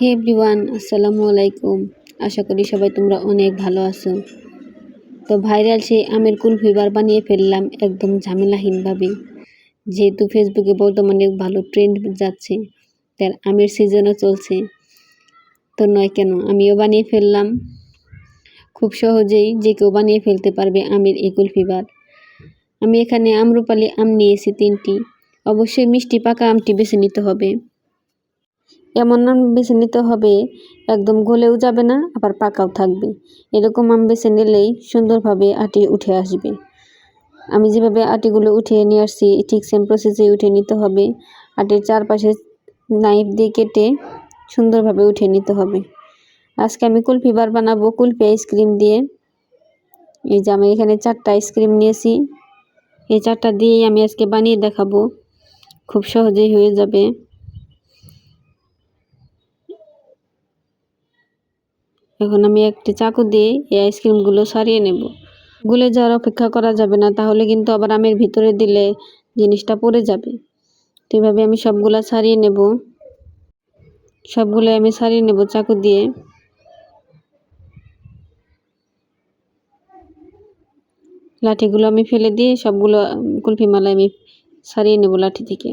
হে everyone, আসসালামু আলাইকুম। আশা করি সবাই তোমরা অনেক ভালো আছো। তো ভাইরাল সেই আমের কুলফি বার বানিয়ে ফেললাম একদম ঝামেলাহীনভাবে। যেহেতু ফেসবুকে বর্তমানে ভালো ট্রেন্ড যাচ্ছে, তার আমের সিজনও চলছে। তো নয় কেন, আমিও বানিয়ে ফেললাম। খুব সহজেই যে কেউ বানিয়ে ফেলতে পারবে আমের এই কুলফি বার আমি এখানে আমরুপালি আম নিয়েছি তিনটি। অবশ্যই মিষ্টি পাকা আমটি বেছে নিতে হবে। এমন আম বেছে নিতে হবে, একদম গলেও যাবে না, আবার পাকাও থাকবে। এরকম আম বেছে নিলেই সুন্দরভাবে আটি উঠে আসবে। আমি যেভাবে আটিগুলো উঠিয়ে নিয়ে আসছি, ঠিক সেম প্রসেসে উঠে নিতে হবে। আটির চারপাশে নাইফ দিয়ে কেটে সুন্দরভাবে উঠে নিতে হবে। আজকে আমি কুলফি বার বানাবো, কুলফি আইসক্রিম দিয়ে। এই যে আমি এখানে চারটা আইসক্রিম নিয়েছি। এই চারটা দিয়েই আমি আজকে বানিয়ে দেখাবো। খুব সহজেই হয়ে যাবে। এখন আমি একটি চাকু দিয়ে এই আইসক্রিমগুলো সারিয়ে নেব। গুলে যাওয়ার অপেক্ষা করা যাবে না, তাহলে কিন্তু আবার আমের ভিতরে দিলে জিনিসটা পড়ে যাবে। তো এভাবে আমি সবগুলা সারিয়ে নেব। সবগুলো আমি সারিয়ে নেব চাকু দিয়ে। লাঠিগুলো আমি ফেলে দিয়ে সবগুলো কুলফি মালা আমি সারিয়ে নেব লাঠি থেকে।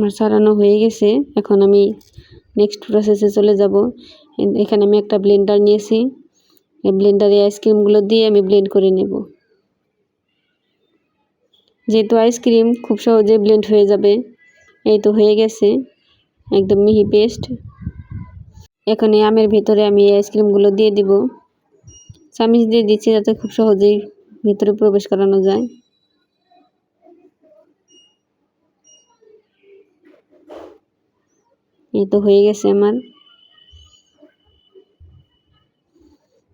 আমার সারানো হয়ে গেছে। এখন আমি নেক্সট প্রসেসে চলে যাব। এখানে আমি একটা ব্লেন্ডার নিয়েছি। এই ব্লেন্ডারে আইসক্রিমগুলো দিয়ে আমি ব্লেন্ড করে নেব। যেহেতু আইসক্রিম খুব সহজে ব্লেন্ড হয়ে যাবে, এই তো হয়ে গেছে। একদম মিহি পেস্ট এখন এই আমের ভেতরে আমি এই আইসক্রিমগুলো দিয়ে দিব। চামিচ দিয়ে দিচ্ছি যাতে খুব সহজেই ভেতরে প্রবেশ করানো যায়। এই তো হয়ে গেছে আমার।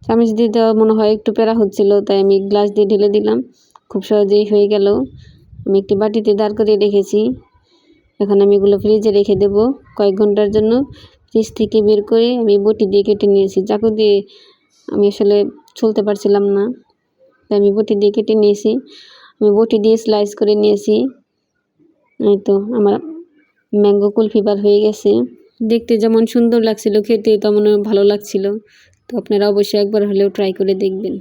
চামিচ দিয়ে দেওয়া মনে হয় একটু প্যারা হচ্ছিল, তাই আমি গ্লাস দিয়ে ঢেলে দিলাম। খুব সহজেই হয়ে গেল। আমি একটি বাটিতে দাঁড় করিয়ে রেখেছি। এখন আমি এগুলো ফ্রিজে রেখে দেব। কয়েক ঘণ্টার জন্য ফ্রিজ থেকে বের করে আমি বটি দিয়ে কেটে নিয়েছি। চাকু দিয়ে আমি আসলে চলতে পারছিলাম না, তাই আমি বটি দিয়ে কেটে নিয়েছি। আমি বটি দিয়ে স্লাইস করে নিয়েছি। এই তো আমার ম্যাঙ্গো কুলফি বার হয়ে গেছে। দেখতে যেমন সুন্দর লাগছিল খেতে তেমন ভালো লাগছিল। তো আপনারা অবশ্যই একবার হলেও ট্রাই করে দেখবেন।